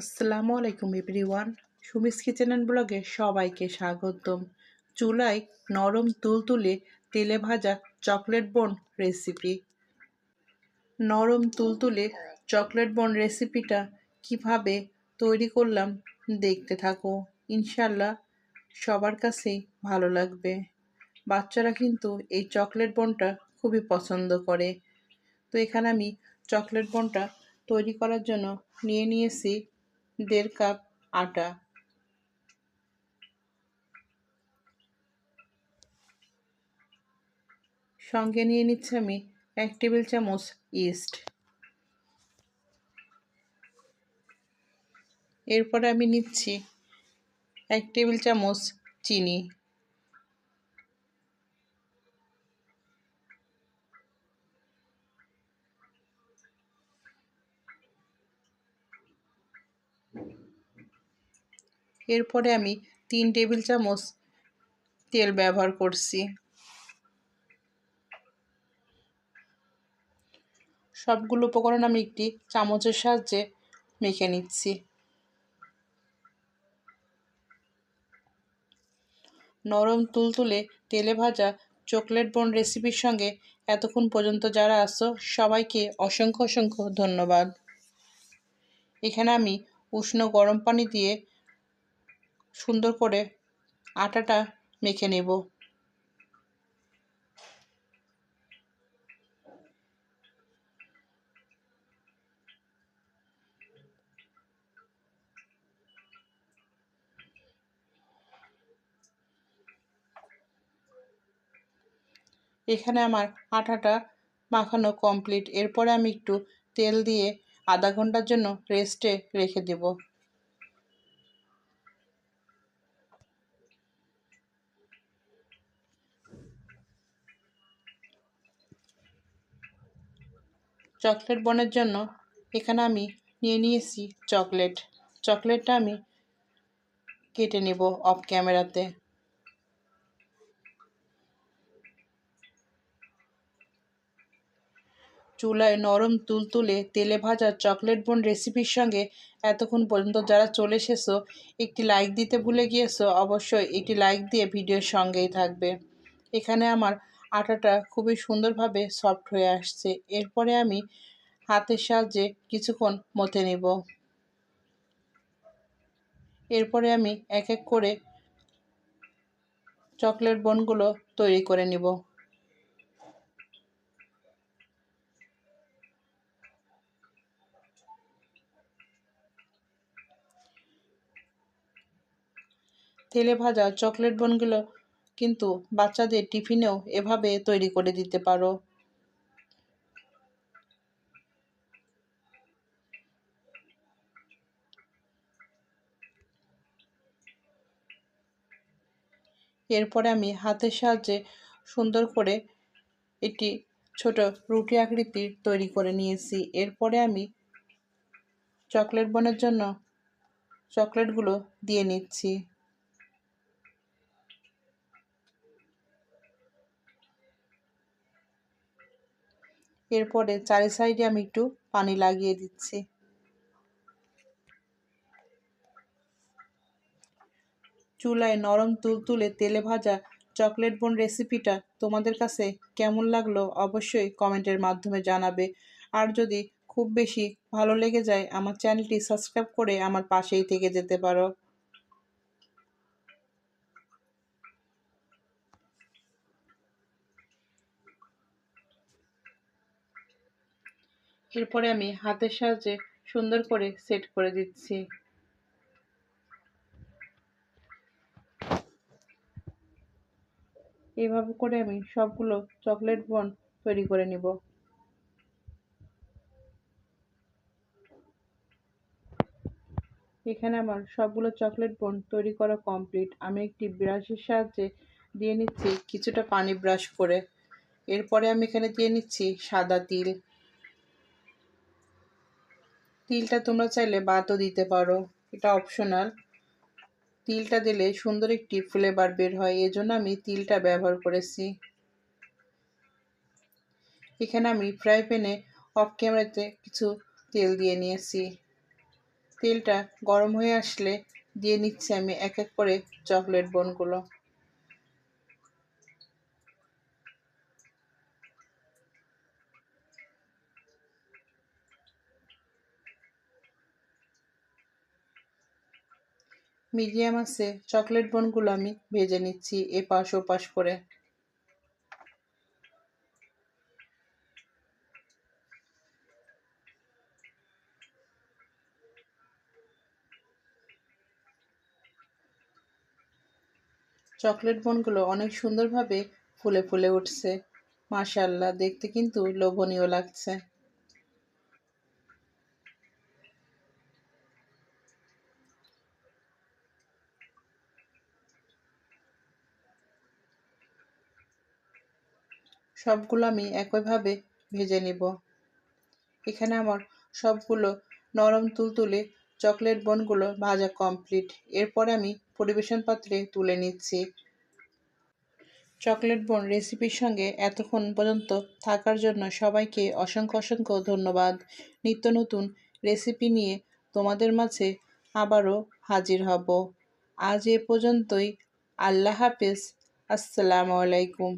আসসালামু আলাইকুম everyone. Sumi's kitchen and ব্লগে সবাইকে স্বাগতম। চুলায় নরম তুলতুলে তেলে ভাজা চকলেট বোন রেসিপি। নরম তুলতুলে চকলেট বোন রেসিপিটা কীভাবে তৈরি করলাম দেখতে থাকো। ইনশাল্লাহ সবার কাছেই ভালো লাগবে। বাচ্চারা কিন্তু এই চকলেট বনটা খুবই পছন্দ করে। তো এখানে আমি চকলেট বনটা তৈরি করার জন্য নিয়ে নিয়েছি দেড় কাপ আটা। সঙ্গে নিয়ে নিচ্ছি আমি এক টেবিল চামচ ইস্ট এরপরে আমি নিচ্ছি এক টেবিল চামচ চিনি। এরপরে আমি তিন টেবিল চামচ তেল ব্যবহার করছি। সবগুলো উপকরণ আমি একটি চামচের সাহায্যে মেখে নিচ্ছি। নরম তুলতুলে তেলে ভাজা চকলেট বোন রেসিপির সঙ্গে এতক্ষণ পর্যন্ত যারা আসো সবাইকে অসংখ্য অসংখ্য ধন্যবাদ। এখানে আমি উষ্ণ গরম পানি দিয়ে সুন্দর করে আটাটা মেখে নেব। এখানে আমার আটাটা মাখানো কমপ্লিট এরপরে আমি একটু তেল দিয়ে আধা ঘণ্টার জন্য রেস্টে রেখে দেব। চকলেট বনের জন্য এখানে আমি নিয়ে নিয়েছি চকলেট। চকলেটটা আমি কেটে নেব অফ ক্যামেরাতে চুলায় নরম তুলতুলে তেলে ভাজা চকলেট বোন রেসিপির সঙ্গে এতক্ষণ পর্যন্ত যারা চলে এসেছ, একটি লাইক দিতে ভুলে গিয়েছো, অবশ্যই একটি লাইক দিয়ে ভিডিওর সঙ্গেই থাকবে। এখানে আমার আটাটা খুবই সুন্দরভাবে সফট হয়ে আসছে। এরপরে আমি হাতের সাহায্যে কিছুক্ষণ মতে নেব। এরপরে আমি এক এক করে চকলেট বনগুলো তৈরি করে নিব। তেলে ভাজা চকলেট বনগুলো কিন্তু বাচ্চাদের টিফিনেও এভাবে তৈরি করে দিতে পারো। এরপরে আমি হাতের সাহায্যে সুন্দর করে একটি ছোট রুটি আকৃতির তৈরি করে নিয়েছি। এরপরে আমি চকলেট বনের জন্য চকলেটগুলো দিয়ে নিচ্ছি। এরপরে চারি সাইডে আমি একটু পানি লাগিয়ে দিচ্ছি। চুলায় নরম তুলতুলে তেলে ভাজা চকলেট বোন রেসিপিটা তোমাদের কাছে কেমন লাগল অবশ্যই কমেন্টের মাধ্যমে জানাবে। আর যদি খুব বেশি ভালো লেগে যায়, আমার চ্যানেলটি সাবস্ক্রাইব করে আমার পাশেই থেকে যেতে পারো। এরপরে আমি হাতের সাহায্যে সুন্দর করে সেট করে দিচ্ছি। এইভাবে করে আমি সবগুলো চকলেট বন তৈরি করে নিব। এখানে আমার সবগুলো চকলেট বন তৈরি করা কমপ্লিট। আমি একটি ব্রাশের সাহায্যে দিয়ে নিচ্ছি কিছুটা পানি ব্রাশ করে। এরপরে আমি এখানে দিয়ে নিচ্ছি সাদা তিল। তিলটা তোমরা চাইলে বাদও দিতে পারো, এটা অপশনাল তিলটা দিলে সুন্দর একটি ফ্লেভার বের হয়, এজন্য আমি তিলটা ব্যবহার করেছি। এখানে আমি ফ্রাই প্যানে অফ ক্যামেরাতে কিছু তেল দিয়ে নিয়েছি। তেলটা গরম হয়ে আসলে দিয়ে নিচ্ছি আমি এক এক করে চকলেট বনগুলো মিডিয়াম আছে চকলেট বনগুলো আমি ভেজে নিচ্ছি এপাশ ওপাশ করে। চকলেট বনগুলো অনেক সুন্দরভাবে ফুলে ফুলে উঠছে। মাশাল্লাহ দেখতে কিন্তু লোভনীয় লাগছে। সবগুলো আমি একইভাবে ভেজে নিব। এখানে আমার সবগুলো নরম তুলতুলে চকলেট বনগুলো ভাজা কমপ্লিট। এরপর আমি পরিবেশন পাত্রে তুলে নিচ্ছি। চকলেট বন রেসিপির সঙ্গে এতক্ষণ পর্যন্ত থাকার জন্য সবাইকে অসংখ্য অসংখ্য ধন্যবাদ। নিত্য নতুন রেসিপি নিয়ে তোমাদের মাঝে আবারও হাজির হব। আজ এ পর্যন্তই। আল্লাহ হাফেজ। আসসালামু আলাইকুম।